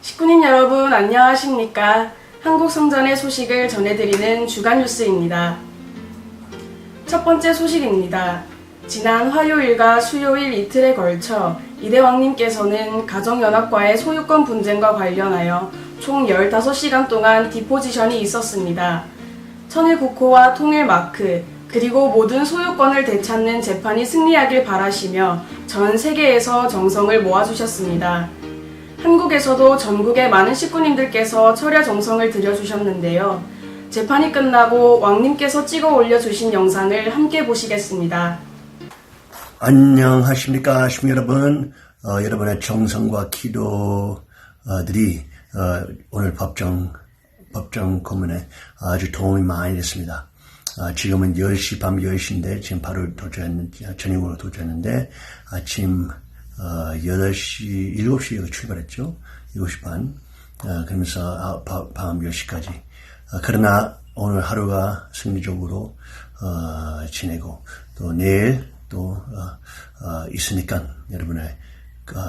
식구님 여러분 안녕하십니까? 한국 성전의 소식을 전해드리는 주간 뉴스입니다. 첫 번째 소식입니다. 지난 화요일과 수요일 이틀에 걸쳐 이대왕님께서는 가정연합과의 소유권 분쟁과 관련하여 총 15시간 동안 디포지션이 있었습니다. 천일 국호와 통일 마크, 그리고 모든 소유권을 되찾는 재판이 승리하길 바라시며 전 세계에서 정성을 모아주셨습니다. 한국에서도 전국의 많은 식구님들께서 철야 정성을 들여주셨는데요. 재판이 끝나고 왕님께서 찍어 올려주신 영상을 함께 보시겠습니다. 안녕하십니까, 시민 여러분. 어, 여러분의 정성과 기도들이 어, 오늘 법정 법정 고문에 아주 도움이 많이 됐습니다. 아, 지금은 10시, 밤 10시인데, 지금 바로 도착했는데, 저녁으로 도착했는데, 아침, 어, 8시, 7시에 출발했죠. 7시 반. 어, 그러면서 아, 바- 밤 10시까지. 어, 그러나 오늘 하루가 승리적으로, 어, 지내고, 또 내일 또, 어, 어, 있으니까 여러분의 어,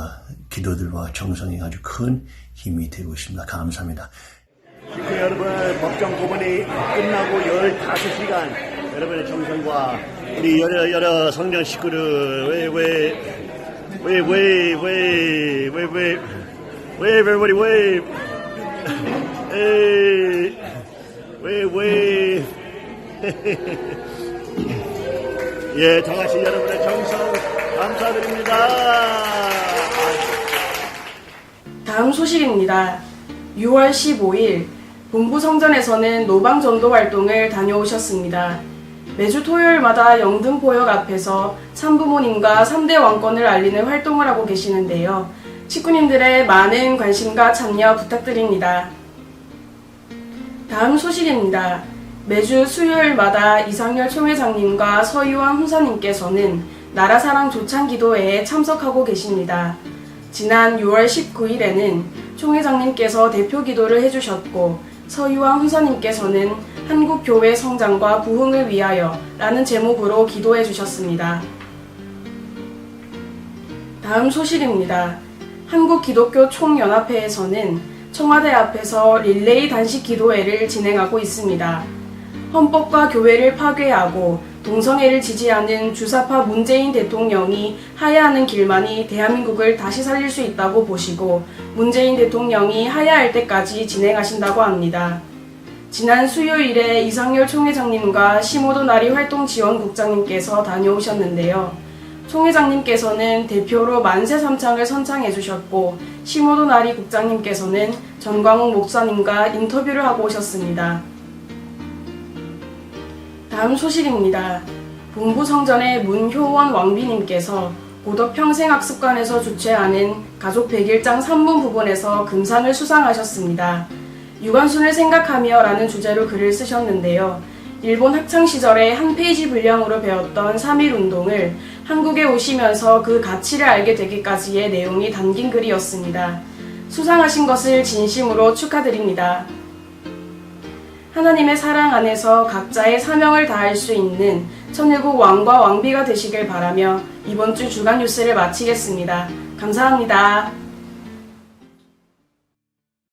기도들과 정성이 아주 큰 힘이 되고 있습니다. 감사합니다. 식구 여러분, 법정 고문이 끝나고 15시간 여러분의 정성과 우리 여러, 여러 성전 식구들, 왜, 왜, 왜, 왜, 왜, 왜, 왜, 왜, everybody, 왜, 에이, 왜, 왜, 예, 다 같이 여러분의 정성 감사드립니다. 다음 소식입니다. 6월 15일 본부 성전에서는 노방 전도 활동을 다녀오셨습니다. 매주 토요일마다 영등포역 앞에서 참부모님과 3대 왕권을 알리는 활동을 하고 계시는데요. 식구님들의 많은 관심과 참여 부탁드립니다. 다음 소식입니다. 매주 수요일마다 이상열 총회장님과 서희왕 훈사님께서는 나라사랑 조찬 기도회에 참석하고 계십니다. 지난 6월 19일에는 총회장님께서 대표 기도를 해주셨고 서희왕 훈사님께서는 한국 교회 성장과 부흥을 위하여 라는 제목으로 기도해 주셨습니다. 다음 소식입니다. 한국 기독교 총연합회에서는 청와대 앞에서 릴레이 단식 기도회를 진행하고 있습니다. 헌법과 교회를 파괴하고 동성애를 지지하는 주사파 문재인 대통령이 하야하는 길만이 대한민국을 다시 살릴 수 있다고 보시고 문재인 대통령이 하야할 때까지 진행하신다고 합니다. 지난 수요일에 이상열 총회장님과 시모도 나리 활동 지원국장님께서 다녀오셨는데요. 총회장님께서는 대표로 만세 삼창을 선창해 주셨고 시모도 나리 국장님께서는 전광욱 목사님과 인터뷰를 하고 오셨습니다. 다음 소식입니다. 본부 성전의 문효원 왕비님께서 고덕 평생학습관에서 주최하는 가족 100일장 산문 부분에서 금상을 수상하셨습니다. 유관순을 생각하며 라는 주제로 글을 쓰셨는데요. 일본 학창시절에 한 페이지 분량으로 배웠던 3.1 운동을 한국에 오시면서 그 가치를 알게 되기까지의 내용이 담긴 글이었습니다. 수상하신 것을 진심으로 축하드립니다. 하나님의 사랑 안에서 각자의 사명을 다할 수 있는 천일국 왕과 왕비가 되시길 바라며 이번 주 주간 뉴스를 마치겠습니다. 감사합니다.